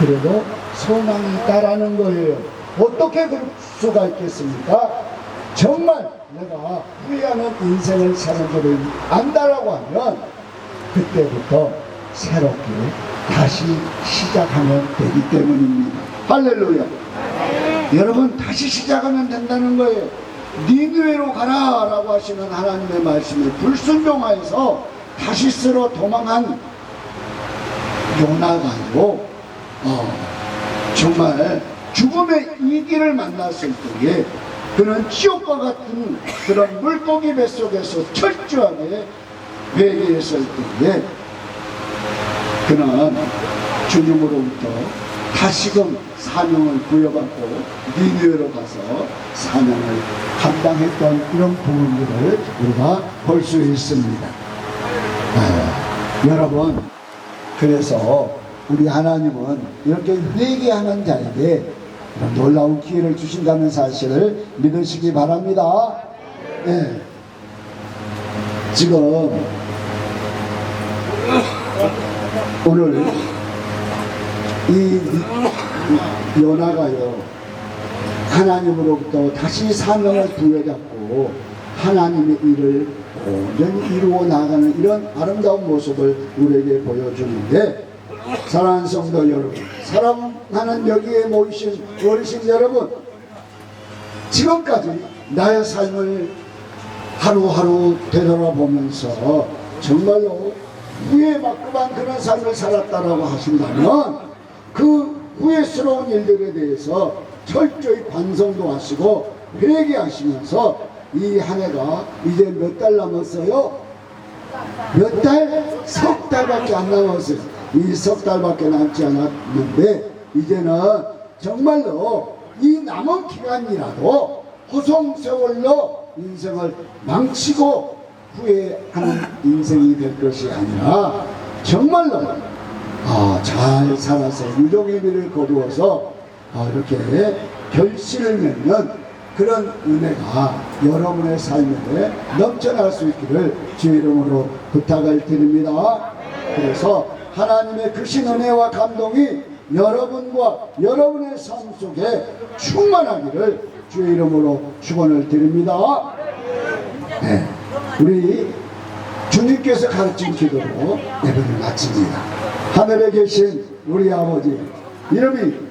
그래도 소망이 있다라는 거예요. 어떻게 그럴 수가 있겠습니까? 정말 내가 후회하는 인생을 사는 줄을 안다라고 하면 그때부터 새롭게 다시 시작하면 되기 때문입니다. 할렐루야. 여러분 다시 시작하면 된다는 거예요. 니누에로 가라라고 하시는 하나님의 말씀에 불순종하여서 다시스로 도망한 요나가요. 어, 정말 죽음의 이기를 만났을 때에 그는 지옥과 같은 그런 물고기 뱃속에서 철저하게 회개했을 때에 그는 주님으로부터 다시금 사명을 부여받고 니누에로 가서 사명을 감당했던 이런 부분들을 우리가 볼 수 있습니다. 아, 여러분 그래서 우리 하나님은 이렇게 회개하는 자에게 놀라운 기회를 주신다는 사실을 믿으시기 바랍니다. 네. 지금 오늘 이 요나가요 하나님으로부터 다시 사명을 부여잡고 하나님의 일을 온전히 이루어 나가는 이런 아름다운 모습을 우리에게 보여주는데 사랑하는 성도 여러분 사랑하는 여기에 모이신 어르신 여러분 지금까지 나의 삶을 하루하루 되돌아보면서 정말로 후회받고만 그런 삶을 살았다라고 하신다면 그 후회스러운 일들에 대해서 철저히 반성도 하시고 회개하시면서 이 한 해가 이제 몇 달 남았어요? 몇 달? 석 달밖에 안 남았어요. 이 석 달밖에 남지 않았는데 이제는 정말로 이 남은 기간이라도 호송세월로 인생을 망치고 후회하는 인생이 될 것이 아니라 정말로 아, 잘 살아서 유종의 미를 거두어서 아, 이렇게 결실을 맺는 그런 은혜가 여러분의 삶에 넘쳐날 수 있기를 주의 이름으로 부탁을 드립니다. 그래서 하나님의 크신 은혜와 감동이 여러분과 여러분의 삶 속에 충만하기를 주의 이름으로 축원을 드립니다. 네, 우리 주님께서 가르친 기도로 예배를 마칩니다. 하늘에 계신 우리 아버지 이름이